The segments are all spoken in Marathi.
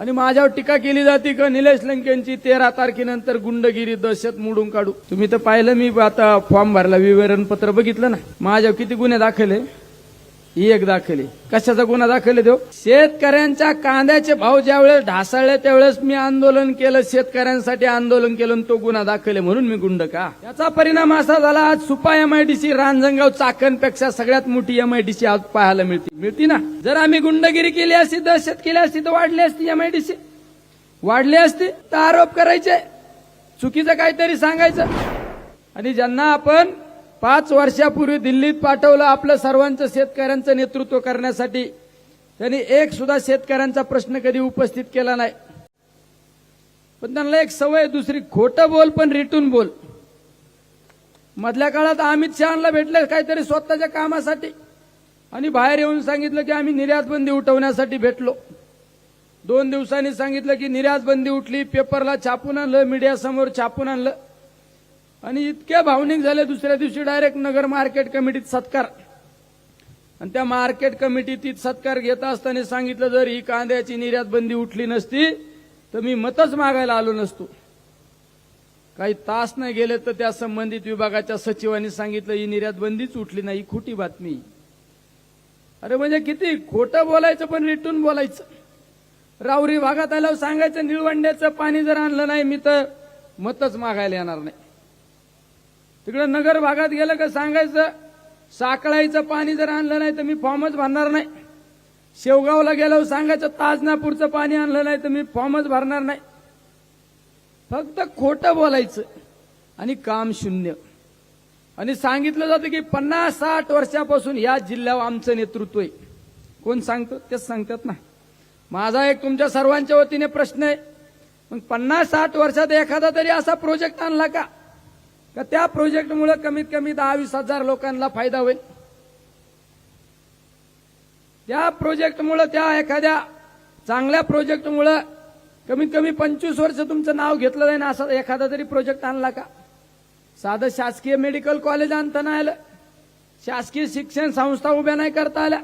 आणि माझ्यावर टीका केली जाते का? निलेश लंकेंची तेरा तारखेनंतर गुंडगिरी दहशत मोडून काढू. तुम्ही तर पाहिलं मी आता फॉर्म भरला विवरणपत्र बघितलं ना माझ्यावर किती गुन्हे दाखल आहे? ही एक दाखली कशाचा गुन्हा दाखल देऊ शेतकऱ्यांच्या कांद्याचे भाव ज्यावेळेस ढासळले त्यावेळेस मी आंदोलन केलं शेतकऱ्यांसाठी आंदोलन केलं आणि तो गुन्हा दाखले म्हणून मी गुंड का? याचा परिणाम असा झाला आज सुपा एमआयडीसी रांजणगाव चाकणपेक्षा सगळ्यात मोठी एमआयडीसी आज पाहायला मिळते. मिळती ना? जर आम्ही गुंडगिरी केली असती दहशत केली असती तर वाढली असती एमआयडीसी वाढली असती तर आरोप करायचे. चुकीचं काहीतरी सांगायचं. आणि ज्यांना आपण पाच वर्षापूर्वी दिल्लीत पाठवलं आपलं सर्वांचं शेतकऱ्यांचं नेतृत्व करण्यासाठी. त्यांनी एक सुद्धा शेतकऱ्यांचा प्रश्न कधी उपस्थित केला नाही. पण त्यांना एक सवय दुसरी खोटं बोल पण रिटून बोल. मधल्या काळात अमित शहाला भेटले काहीतरी स्वतःच्या कामासाठी. आणि बाहेर येऊन सांगितलं की आम्ही निर्यात बंदी उठवण्यासाठी भेटलो. दोन दिवसांनी सांगितलं की निर्यात बंदी उठली पेपरला छापून आणलं मीडियासमोर छापून आणलं. आणि इतक्या भावनिक झाल्या दुसऱ्या दिवशी डायरेक्ट नगर मार्केट कमिटीत सत्कार. आणि त्या मार्केट कमिटीत सत्कार घेत असताना सांगितलं जर ही कांद्याची निर्यात बंदी उठली नसती तर मी मतच मागायला आलो नसतो. काही तास नाही गेले तर त्या संबंधित विभागाच्या सचिवांनी सांगितलं ही निर्यात बंदीच उठली नाही ही खोटी बातमी. अरे म्हणजे किती खोटं बोलायचं पण रिटून बोलायचं. राऊरी भागात आल्यावर सांगायचं निळवंड्याचं पाणी जर आणलं नाही मी तर मतच मागायला येणार नाही. तिकडे नगर भागात गेलं का सांगायचं साकळाईचं पाणी जर आणलं नाही तर मी फॉर्मच भरणार नाही. शेवगावला गेल्यावर सांगायचं ताजनापूरचं पाणी आणलं नाही तर मी फॉर्मच भरणार नाही. फक्त खोटं बोलायचं आणि काम शून्य. आणि सांगितलं जातं की पन्नास साठ वर्षापासून या जिल्ह्यावर आमचं नेतृत्व आहे. कोण सांगतो? तेच सांगतात ना. माझा एक तुमच्या सर्वांच्या वतीने प्रश्न आहे. मग पन्नास साठ वर्षात एखादा तरी असा प्रोजेक्ट आणला का? का त्या प्रोजेक्टमुळे कमीत कमी दहा वीस हजार लोकांना फायदा होईल. त्या प्रोजेक्टमुळे त्या एखाद्या चांगल्या प्रोजेक्टमुळे कमीत कमी पंचवीस वर्ष तुमचं नाव घेतलं जाईल असा एखादा तरी प्रोजेक्ट आणला का? साधं शासकीय मेडिकल कॉलेज आणता नाही आलं शासकीय शिक्षण संस्था उभ्या नाही करता आल्या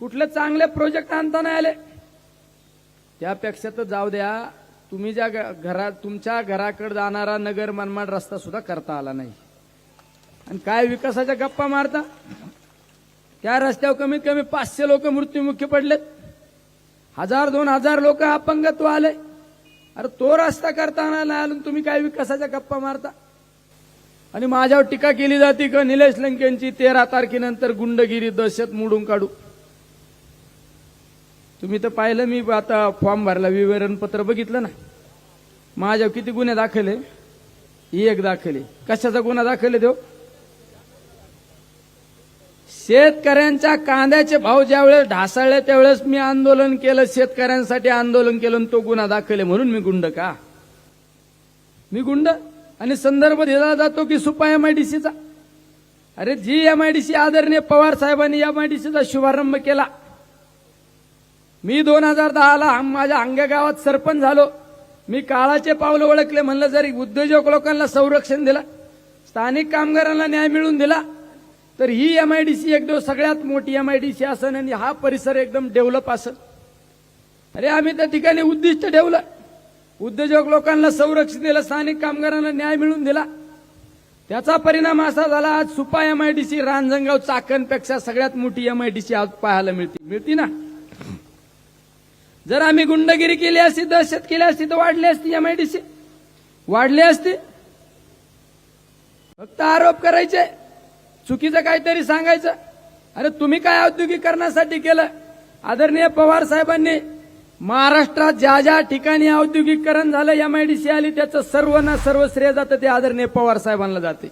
कुठले चांगले प्रोजेक्ट आणता नाही आले. त्यापेक्षा तर जाऊ द्या तुम्ही ज्या घरा तुमच्या घराकडे जाणारा नगर मनमाड रस्ता सुद्धा करता आला नाही. आणि काय विकासाच्या गप्पा मारता? त्या रस्त्यावर कमीत कमी पाचशे लोक मृत्युमुखी पडलेत. हजार दोन हजार लोक अपंगत्व आले अरे तो रस्ता करताना आणायला आला तुम्ही काय विकासाच्या गप्पा मारता? आणि माझ्यावर टीका केली जाते का? निलेश लंकेंची तेरा तारखेनंतर गुंडगिरी दहशत मोडून काढू. तुम्ही तर पाहिलं मी आता फॉर्म भरला विवरणपत्र बघितलं ना. माझ्यावर किती गुन्हे दाखले ही एक दाखले कशाचा गुन्हा दाखल देऊ शेतकऱ्यांच्या कांद्याचे भाव ज्यावेळेस ढासळले त्यावेळेस मी आंदोलन केलं शेतकऱ्यांसाठी आंदोलन केलं आणि तो गुन्हा दाखले म्हणून मी गुंड का? मी गुंड? आणि संदर्भ दिला जातो की सुपा एमआयडीसीचा अरे जी एमआयडीसी आदरणीय पवार साहेबांनी एमआयडीसीचा शुभारंभ केला. मी दोन हजार दहाला माझ्या अंग्या गावात सरपंच झालो. मी काळाचे पावलं ओळखले म्हणलं जरी उद्योजक लोकांना संरक्षण दिलं स्थानिक कामगारांना न्याय मिळून दिला तर ही एमआयडीसी एकदम सगळ्यात मोठी एमआयडीसी असन आणि हा परिसर एकदम डेव्हलप असन. अरे आम्ही त्या ठिकाणी उद्दिष्ट ठेवलं. उद्योजक लोकांना संरक्षण दिलं स्थानिक कामगारांना न्याय मिळून दिला. त्याचा परिणाम असा झाला आज सुपा एमआयडीसी रांजणगाव चाकणपेक्षा सगळ्यात मोठी एमआयडीसी आज पाहायला मिळते. मिळती ना? जर आम्ही गुंडगिरी केली असती दहशत केली असती तर वाढली असती एमआयडीसी वाढली असती. फक्त आरोप करायचे. चुकीचं काहीतरी सांगायचं. अरे तुम्ही काय औद्योगिकरणासाठी केलं? आदरणीय पवार साहेबांनी महाराष्ट्रात ज्या ज्या ठिकाणी औद्योगिकरण झालं एमआयडीसी आली त्याचं सर्व ना सर्व श्रेय जातं ते आदरणीय पवार साहेबांना जाते.